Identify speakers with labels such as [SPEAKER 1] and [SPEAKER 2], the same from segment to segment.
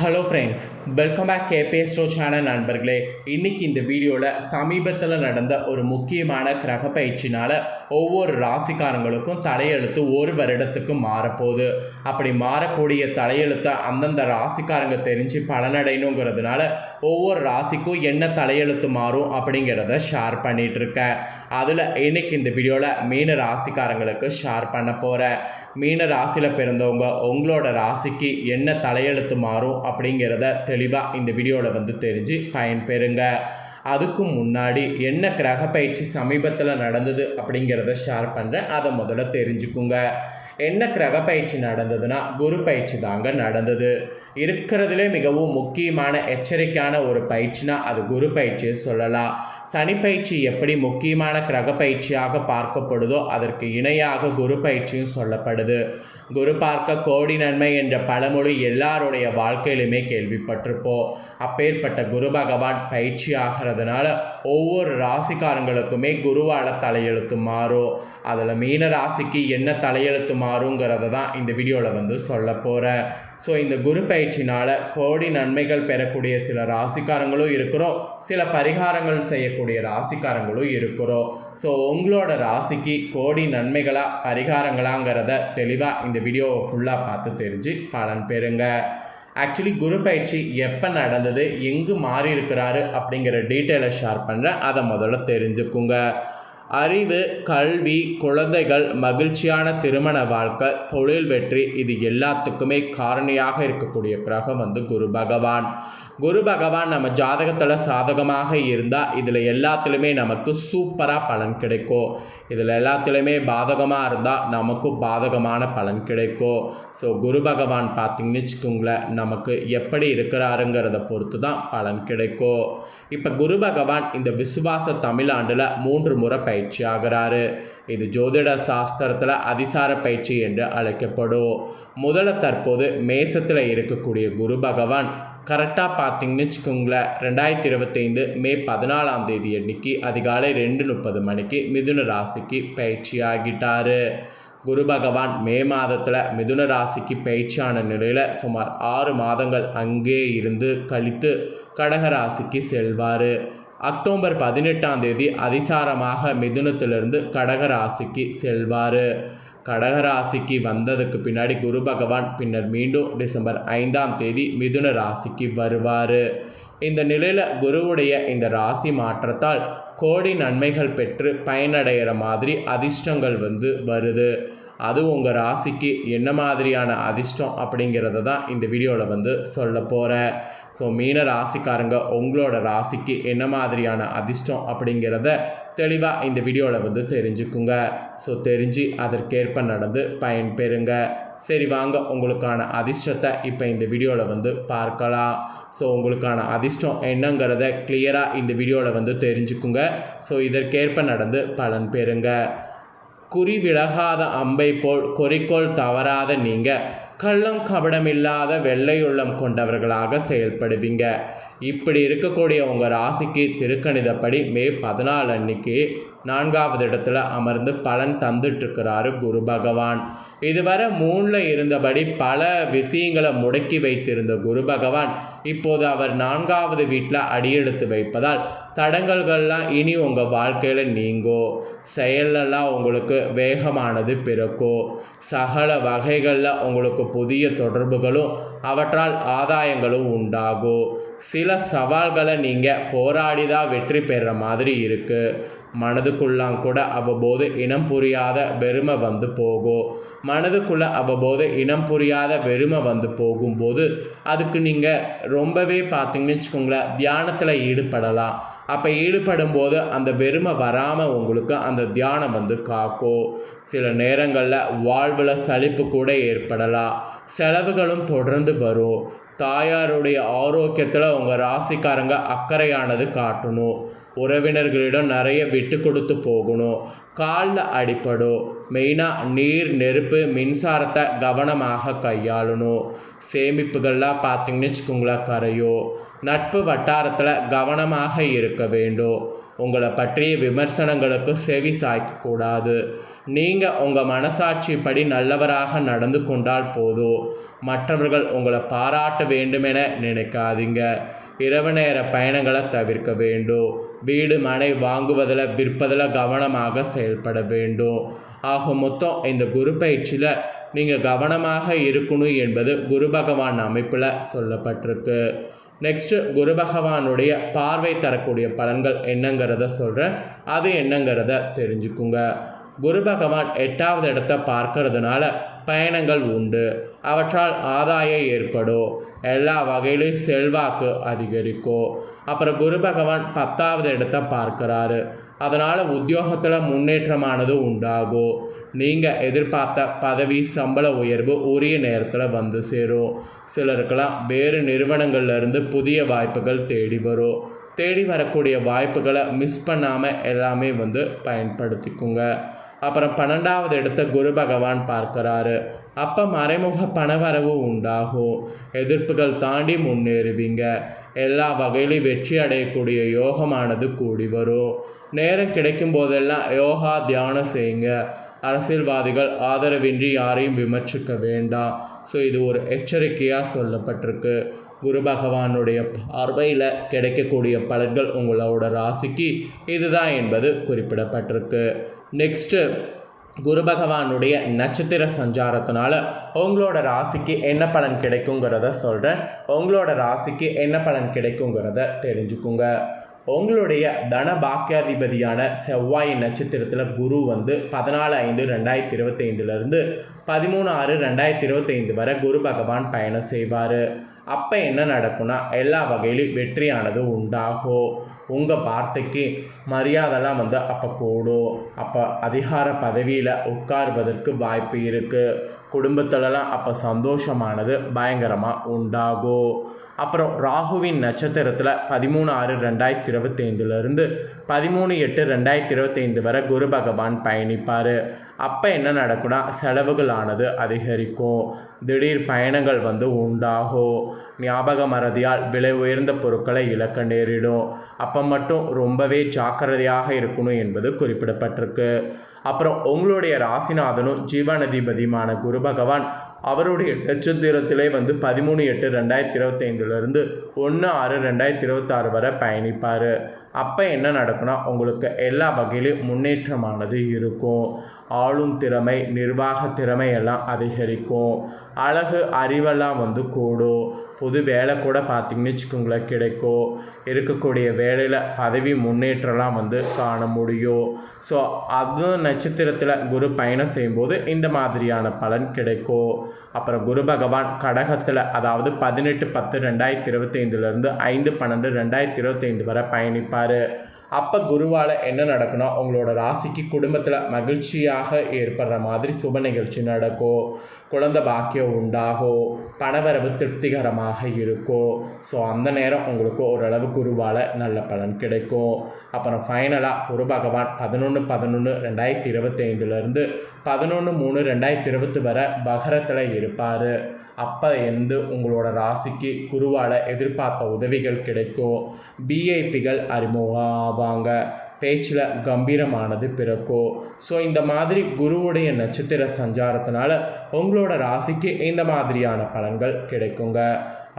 [SPEAKER 1] Hello friends welcome back கேபே ஸ்டோ channel நண்பர்களே. இன்னைக்கு இந்த வீடியோவில் சமீபத்தில் நடந்த ஒரு முக்கியமான கிரக பயிற்சினால் ஒவ்வொரு ராசிக்காரங்களுக்கும் தலையெழுத்து ஒரு வருடத்துக்கு மாறப்போகுது. அப்படி மாறக்கூடிய தலையெழுத்தை அந்தந்த ராசிக்காரங்க தெரிஞ்சு பலனடையணுங்கிறதுனால ஒவ்வொரு ராசிக்கும் என்ன தலையெழுத்து மாறும் அப்படிங்கிறத ஷேர் பண்ணிகிட்ருக்கேன் அதில் இன்னைக்கு இந்த வீடியோவில் மீன ராசிக்காரங்களுக்கு ஷேர் பண்ண போகிறேன் மீன ராசியில் பிறந்தவங்க உங்களோட ராசிக்கு என்ன தலையெழுத்து மாறும் அப்படிங்கிறத தெளிவாக இந்த வீடியோவில் வந்து தெரிஞ்சு பயன்பெறுங்க. அதுக்கும் முன்னாடி என்ன கிரக பயிற்சி சமீபத்தில் நடந்தது அப்படிங்கிறத ஷேர் பண்ணுறேன் அதை முதல்ல தெரிஞ்சுக்குங்க. என்ன கிரக பயிற்சி நடந்ததுன்னா குரு பயிற்சி தாங்க நடந்தது. இருக்கிறதுலே மிகவும் முக்கியமான எச்சரிக்கையான ஒரு பயிற்சினா அது குரு பயிற்சியை சொல்லலாம். சனி பயிற்சி எப்படி முக்கியமான கிரக பயிற்சியாக பார்க்கப்படுதோ அதற்கு இணையாக குரு பயிற்சியும் சொல்லப்படுது. குரு பார்க்க கோடி நன்மை என்ற பழமொழி எல்லாருடைய வாழ்க்கையிலுமே கேள்விப்பட்டிருப்போம். அப்பேற்பட்ட குரு பகவான் பயிற்சி ஆகிறதுனால ஒவ்வொரு ராசிக்காரங்களுக்குமே குருவால தலையெழுத்து மாறும். அதில் மீன ராசிக்கு என்ன தலையெழுத்து மாறுங்கிறத தான் இந்த வீடியோவில் வந்து சொல்ல போகிறேன் ஸோ இந்த குரு பயிற்சினால் கோடி நன்மைகள் பெறக்கூடிய சில ராசிக்காரங்களும் இருக்கிறோம். சில பரிகாரங்கள் செய்யக்கூடிய ராசிக்காரங்களும் இருக்கிறோம். ஸோ உங்களோட ராசிக்கு கோடி நன்மைகளா பரிகாரங்களாங்கிறத தெளிவாக இந்த வீடியோவை ஃபுல்லாக பார்த்து தெரிஞ்சு பலன் பெறுங்க. ஆக்சுவலி குரு பயிற்சி எப்போ நடந்தது எங்கு மாறி இருக்கிறாரு அப்படிங்கிற டீட்டெயிலை ஷேர் பண்ணுறேன் அதை முதல்ல தெரிஞ்சுக்குங்க. அறிவு கல்வி குழந்தைகள் மகிழ்ச்சியான திருமண வாழ்க்கை தொழில் வெற்றி இது எல்லாத்துக்குமே காரணியாக இருக்கக்கூடிய கிரகம் வந்து குரு பகவான். குரு பகவான் நம்ம ஜாதகத்தில் சாதகமாக இருந்தால் இதில் எல்லாத்துலேயுமே நமக்கு சூப்பராக பலன் கிடைக்கும். இதில் எல்லாத்துலேயுமே பாதகமாக இருந்தால் நமக்கும் பாதகமான பலன் கிடைக்கும். ஸோ குரு பகவான் பார்த்திங்கன்னு வச்சுக்கோங்களேன் நமக்கு எப்படி இருக்கிறாருங்கிறத பொறுத்து தான் பலன் கிடைக்கும். இப்போ குரு பகவான் இந்த விசுவாச தமிழாண்டில் மூன்று முறை பயிற்சி ஆகிறாரு. இது ஜோதிட சாஸ்திரத்தில் அதிசார பயிற்சி என்று அழைக்கப்படும். முதல்ல தற்போது மேசத்தில் இருக்கக்கூடிய குரு பகவான் கரெக்டாக பார்த்தீங்கன்னு வச்சுக்கோங்களேன் ரெண்டாயிரத்தி இருபத்தைந்து மே பதினாலாம் தேதி அன்னைக்கு அதிகாலை ரெண்டு முப்பது மணிக்கு மிதுன ராசிக்கு பயிற்சி ஆகிட்டார். குரு பகவான் மே மாதத்தில் மிதுன ராசிக்கு பயிற்சியான நிலையில் சுமார் ஆறு மாதங்கள் அங்கே இருந்து கழித்து கடக ராசிக்கு செல்வார். அக்டோபர் பதினெட்டாம் தேதி அதிசாரமாக மிதுனத்திலிருந்து கடக ராசிக்கு செல்வார். கடகராசிக்கு வந்ததுக்கு பின்னாடி குரு பகவான் பின்னர் மீண்டும் டிசம்பர் ஐந்தாம் தேதி மிதுன ராசிக்கு வருவார். இந்த நிலையில் குருவுடைய இந்த ராசி மாற்றத்தால் கோடி நன்மைகள் பெற்று பயனடைகிற மாதிரி அதிர்ஷ்டங்கள் வந்து வருது. அது உங்கள் ராசிக்கு என்ன மாதிரியான அதிர்ஷ்டம் அப்படிங்கிறத தான் இந்த வீடியோவில் வந்து சொல்ல போகிறேன் ஸோ மீன ராசிக்காரங்க உங்களோட ராசிக்கு என்ன மாதிரியான அதிர்ஷ்டம் அப்படிங்கிறத தெளிவாக இந்த வீடியோவில் வந்து தெரிஞ்சுக்குங்க. ஸோ தெரிஞ்சு அதற்கேற்ப நடந்து பயன்பெறுங்க. சரி வாங்க உங்களுக்கான அதிர்ஷ்டத்தை இப்போ இந்த வீடியோவில் வந்து பார்க்கலாம். ஸோ உங்களுக்கான அதிர்ஷ்டம் என்னங்கிறத கிளியராக இந்த வீடியோவில் வந்து தெரிஞ்சுக்குங்க. ஸோ இதற்கேற்ப நடந்து பலன் பெறுங்க. குறி விலகாத அம்பை போல் குறிக்கோள் தவறாத நீங்கள் கள்ளம் கபடமில்லாத வெள்ளையுள்ளம் கொண்டவர்களாக செயல்படுவீங்க. இப்படி இருக்கக்கூடிய உங்கள் ராசிக்கு திருக்கணிதப்படி மே பதினாலு அன்னைக்கு நான்காவது இடத்துல அமர்ந்து பலன் தந்துட்டுருக்கிறாரு குரு பகவான். இதுவரை மூணில் இருந்தபடி பல விஷயங்களை முடக்கி வைத்திருந்த குரு பகவான் இப்போது அவர் நான்காவது வீட்டில் அடியெடுத்து வைப்பதால் தடங்கல்கள்லாம் இனி உங்கள் வாழ்க்கையில் நீங்கோ. செயலெல்லாம் உங்களுக்கு வேகமானது பிறக்கும் சகல வகைகளில் உங்களுக்கு புதிய தொடர்புகளும் அவற்றால் ஆதாயங்களும் உண்டாகும் சில சவால்களை நீங்கள் போராடி தான் வெற்றி பெறுற மாதிரி இருக்குது மனதுக்குள்ளாம் கூட அவ்வப்போது இனம் புரியாத வெறுமை வந்து போகும் மனதுக்குள்ளே அவ்வப்போது இனம் புரியாத வெறுமை வந்து போகும்போது அதுக்கு நீங்கள் ரொம்பவே பார்த்தீங்கன்னு வச்சுக்கோங்களேன் தியானத்தில் ஈடுபடலாம். அப்போ ஈடுபடும் போது அந்த வெறுமை வராமல் உங்களுக்கு அந்த தியானம் வந்து காக்கும். சில நேரங்களில் வாழ்வில் சலிப்பு கூட ஏற்படலாம். செலவுகளும் தொடர்ந்து வரும். தாயாருடைய ஆரோக்கியத்தில் உங்கள் ராசிக்காரங்க அக்கறையானது காட்டணும். உறவினர்களிடம் நிறைய விட்டு கொடுத்து போகணும். காலில் அடிப்படும் மெயினாக நீர் நெருப்பு மின்சாரத்தை கவனமாக கையாளணும். சேமிப்புகள்லாம் பார்த்தீங்கன்னு வச்சுக்கோங்களேன் கரையோ. நட்பு வட்டாரத்தில் கவனமாக இருக்க வேண்டும் உங்களை பற்றிய விமர்சனங்களுக்கு செவி சாய்க்கக்கூடாது நீங்கள் உங்கள் மனசாட்சிப்படி நல்லவராக நடந்து கொண்டால் போதும் மற்றவர்கள் உங்களை பாராட்ட வேண்டுமென நினைக்காதீங்க. இரவு நேர பயணங்களை தவிர்க்க வேண்டும் வீடு மனை வாங்குவதில் விற்பதில் கவனமாக செயல்பட வேண்டும். ஆக மொத்தம் இந்த குரு பயிற்சியில் நீங்கள் கவனமாக இருக்கணும் என்பது குரு பகவான் அமைப்பில் சொல்லப்பட்டிருக்கு. நெக்ஸ்ட்டு குரு பகவானுடைய பார்வை தரக்கூடிய பலன்கள் என்னங்கிறத சொல்கிறேன் அது என்னங்கிறத தெரிஞ்சுக்குங்க. குரு பகவான் எட்டாவது இடத்த பார்க்கறதுனால பயணங்கள் உண்டு. அவற்றால் ஆதாயம் ஏற்படும். எல்லா வகையிலும் செல்வாக்கு அதிகரிக்கும். அப்புறம் குரு பகவான் பத்தாவது இடத்த பார்க்கறாரு. அதனால் உத்தியோகத்தில் முன்னேற்றமானது உண்டாகும் நீங்கள் எதிர்பார்த்த பதவி சம்பள உயர்வு உரிய நேரத்தில் வந்து சேரும். சிலருக்கெல்லாம் வேறு நிறுவனங்கள்லேருந்து புதிய வாய்ப்புகள் தேடி வரும். தேடி வரக்கூடிய வாய்ப்புகளை மிஸ் பண்ணாமல் எல்லாமே வந்து பயன்படுத்திக்குங்க. அப்புறம் பன்னெண்டாவது இடத்த குரு பகவான் பார்க்கறாரு. அப்போ மறைமுக பணவரவு உண்டாகும். எதிர்ப்புகள் தாண்டி முன்னேறுவீங்க. எல்லா வகையிலும் வெற்றி அடையக்கூடிய யோகமானது கூடி வரும். நேரம் கிடைக்கும் போதெல்லாம் யோகா தியானம் செய்யுங்க. அரசியல்வாதிகள் ஆதரவின்றி யாரையும் விமர்சிக்க வேண்டாம். ஸோ இது ஒரு எச்சரிக்கையாக சொல்லப்பட்டிருக்கு. குரு பகவானுடைய பார்வையில் கிடைக்கக்கூடிய பலன்கள் உங்களோட ராசிக்கு இதுதான் என்பது குறிப்பிடப்பட்டிருக்கு. நெக்ஸ்ட்டு குரு பகவானுடைய நட்சத்திர சஞ்சாரத்தினால உங்களோட ராசிக்கு என்ன பலன் கிடைக்குங்கிறத சொல்கிறேன் உங்களோட ராசிக்கு என்ன பலன் கிடைக்குங்கிறத தெரிஞ்சுக்குங்க. உங்களுடைய தன பாக்கியாதிபதியான செவ்வாய் நட்சத்திரத்தில் குரு வந்து பதினாலு ஐந்து ரெண்டாயிரத்தி இருபத்தைந்துலேருந்து பதிமூணு ஆறு ரெண்டாயிரத்தி இருபத்தைந்து வரை குரு பகவான் பயணம் செய்வார். அப்போ என்ன நடக்கும்னா எல்லா வகையிலும் வெற்றியானது உண்டாகும். உங்கள் வார்த்தைக்கு மரியாதைலாம் வந்து அப்போ கூடும் அப்போ அதிகார பதவியில் உட்காருவதற்கு வாய்ப்பு இருக்குது குடும்பத்துலலாம் அப்போ சந்தோஷமானது பயங்கரமாக உண்டாகும் அப்புறம் ராகுவின் நட்சத்திரத்தில் பதிமூணு ஆறு ரெண்டாயிரத்தி இருபத்தைந்துலேருந்து பதிமூணு எட்டு ரெண்டாயிரத்தி இருபத்தைந்து வரை குரு பகவான் பயணிப்பார். அப்போ என்ன நடக்கும்னா செலவுகளானது அதிகரிக்கும். திடீர் பயணங்கள் வந்து உண்டாகும் ஞாபக மறதியால் விலை உயர்ந்த பொருட்களை இழக்க நேரிடும். அப்போ மட்டும் ரொம்பவே ஜாக்கிரதையாக இருக்கணும் என்பது குறிப்பிடப்பட்டிருக்கு. அப்புறம் உங்களுடைய ராசிநாதனும் ஜீவனதிபதியுமான குரு பகவான் அவருடைய நட்சத்திரத்திலே வந்து பதிமூணு எட்டு ரெண்டாயிரத்தி இருபத்தைந்துலேருந்து ஒன்று ஆறு ரெண்டாயிரத்தி இருபத்தாறு வரை பயணிப்பார். அப்போ என்ன நடக்கும்னா உங்களுக்கு எல்லா வகையிலும் முன்னேற்றமானது இருக்கும். ஆளும் திறமை நிர்வாக திறமை எல்லாம் அதிகரிக்கும். அழகு அறிவெல்லாம் வந்து கூடும். புது வேலை கூட பார்த்திங்கன்னு வச்சுக்கோங்களேன் கிடைக்கும் இருக்கக்கூடிய வேலையில் பதவி முன்னேற்றலாம் வந்து காண முடியும். ஸோ அது நட்சத்திரத்தில் குரு பயணம் செய்யும்போது இந்த மாதிரியான பலன் கிடைக்கும் அப்புறம் குரு பகவான் கடகத்தில் அதாவது பதினெட்டு பத்து ரெண்டாயிரத்தி இருபத்தைந்துலேருந்து ஐந்து பன்னெண்டு ரெண்டாயிரத்தி இருபத்தைந்து வரை பயணிப்பார். அப்போ குருவால் என்ன நடக்கணும் உங்களோட ராசிக்கு குடும்பத்தில் மகிழ்ச்சியாக ஏற்படுற மாதிரி சுப நிகழ்ச்சி நடக்கும் குழந்தை பாக்கியம் உண்டாகோ பணவரவு திருப்திகரமாக இருக்கோ. ஸோ அந்த நேரம் உங்களுக்கு ஓரளவு குருவால் நல்ல பலன் கிடைக்கும். அப்புறம் ஃபைனலாக குரு பகவான் பதினொன்று பதினொன்று ரெண்டாயிரத்தி இருபத்தைந்துலேருந்து பதினொன்று மூணு ரெண்டாயிரத்தி இருபத்து வரை பகரத்தில் இருப்பார். அப்போ இருந்து உங்களோட ராசிக்கு குருவால் எதிர்பார்த்த உதவிகள் கிடைக்கும். பிஐபிகள் அறிமுகம் ஆவாங்க பேச்சில் கம்பீரமானது பிறக்கும் ஸோ இந்த மாதிரி குருவுடைய நட்சத்திர சஞ்சாரத்தினால உங்களோட ராசிக்கு இந்த மாதிரியான பலன்கள் கிடைக்குங்க.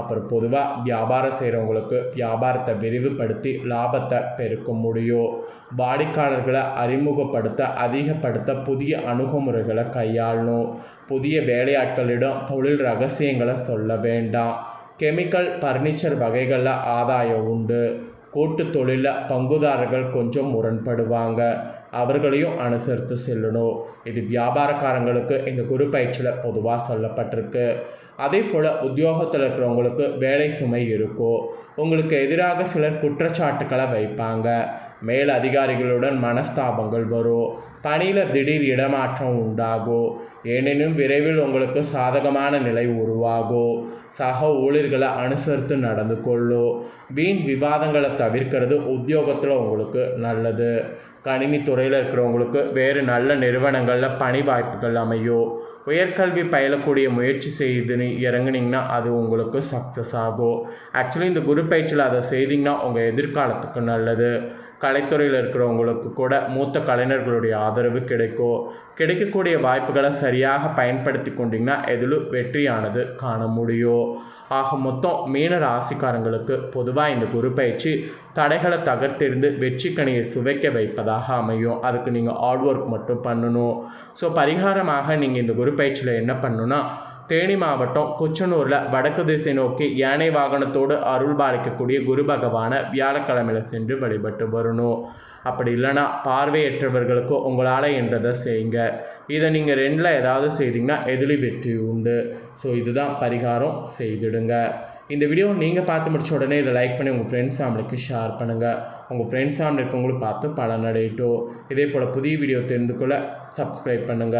[SPEAKER 1] அப்புறம் பொதுவாக வியாபாரம் செய்கிறவங்களுக்கு வியாபாரத்தை விரிவுபடுத்தி லாபத்தை பெருக்க முடியும். வாடிக்கையாளர்களை அறிமுகப்படுத்த அதிகப்படுத்த புதிய அணுகுமுறைகளை கையாளணும். புதிய வேலையாட்களிடம் தொழில் ரகசியங்களை சொல்ல வேண்டாம். கெமிக்கல் பர்னிச்சர் வகைகளில் ஆதாயம் உண்டு. கூட்டு தொழிலில் பங்குதாரர்கள் கொஞ்சம் முரண்படுவாங்க. அவர்களையும் அனுசரித்து செல்லணும். இது வியாபாரக்காரங்களுக்கு இந்த குரு பயிற்சியில் பொதுவாக சொல்லப்பட்டிருக்கு. அதே போல் உத்தியோகத்தில் இருக்கிறவங்களுக்கு வேலை சுமை இருக்கும். உங்களுக்கு எதிராக சிலர் குற்றச்சாட்டுக்களை வைப்பாங்க. மேல் அதிகாரிகளுடன் மனஸ்தாபங்கள் வரும். பணியில் திடீர் இடமாற்றம் உண்டாகும் ஏனெனும் விரைவில் உங்களுக்கு சாதகமான நிலை உருவாகும் சக ஊழியர்களை அனுசரித்து நடந்து கொள்ளும் வீண் விவாதங்களை தவிர்க்கிறது உத்தியோகத்தில் உங்களுக்கு நல்லது. கணினி துறையில் இருக்கிறவங்களுக்கு வேறு நல்ல நிறுவனங்களில் பணி வாய்ப்புகள் அமையும் உயர்கல்வி பயிலக்கூடிய முயற்சி செய்து இறங்குனீங்கன்னா அது உங்களுக்கு சக்ஸஸ் ஆகும் ஆக்சுவலி இந்த குரு பயிற்சியில் அதை செய்தீங்கன்னா உங்கள் எதிர்காலத்துக்கு நல்லது. கலைத்துறையில் இருக்கிறவங்களுக்கு கூட மூத்த கலைஞர்களுடைய ஆதரவு கிடைக்கும் கிடைக்கக்கூடிய வாய்ப்புகளை சரியாக பயன்படுத்தி கொண்டிங்கன்னா எதிலும் வெற்றியானது காண முடியும் ஆக மொத்தம் மீன ராசிக்காரங்களுக்கு பொதுவாக இந்த குரு பயிற்சி தடைகளை தகர்த்தெறிந்து வெற்றி கனியை சுவைக்க வைப்பதாக அமையும். அதுக்கு நீங்கள் ஹார்ட் ஒர்க் மட்டும் பண்ணணும். ஸோ பரிகாரமாக நீங்கள் இந்த குரு பயிற்சியில் என்ன பண்ணணும்னா தேனி மாவட்டம் குச்சனூரில் வடக்கு திசை நோக்கி யானை வாகனத்தோடு அருள் பாலிக்கக்கூடிய குரு பகவானை வியாழக்கிழமையில் சென்று வழிபட்டு வரணும். அப்படி இல்லைன்னா பார்வையற்றவர்களுக்கு உங்களால் என்றதை செய்யுங்க. இதை நீங்கள் ரெண்டில் ஏதாவது செய்தீங்கன்னா எதிலி வெற்றி உண்டு. ஸோ இதுதான் பரிகாரம் செய்திடுங்க. இந்த வீடியோ நீங்கள் பார்த்து முடிச்ச உடனே இதை லைக் பண்ணி உங்கள் ஃப்ரெண்ட்ஸ் ஃபேமிலிக்கு ஷேர் பண்ணுங்கள் உங்கள் ஃப்ரெண்ட்ஸ் ஃபேமிலி இருக்கவங்களும் பார்த்து பலனடையட்டும். இதே போல் புதிய வீடியோ தெரிந்து கொள்ள சப்ஸ்கிரைப் பண்ணுங்கள்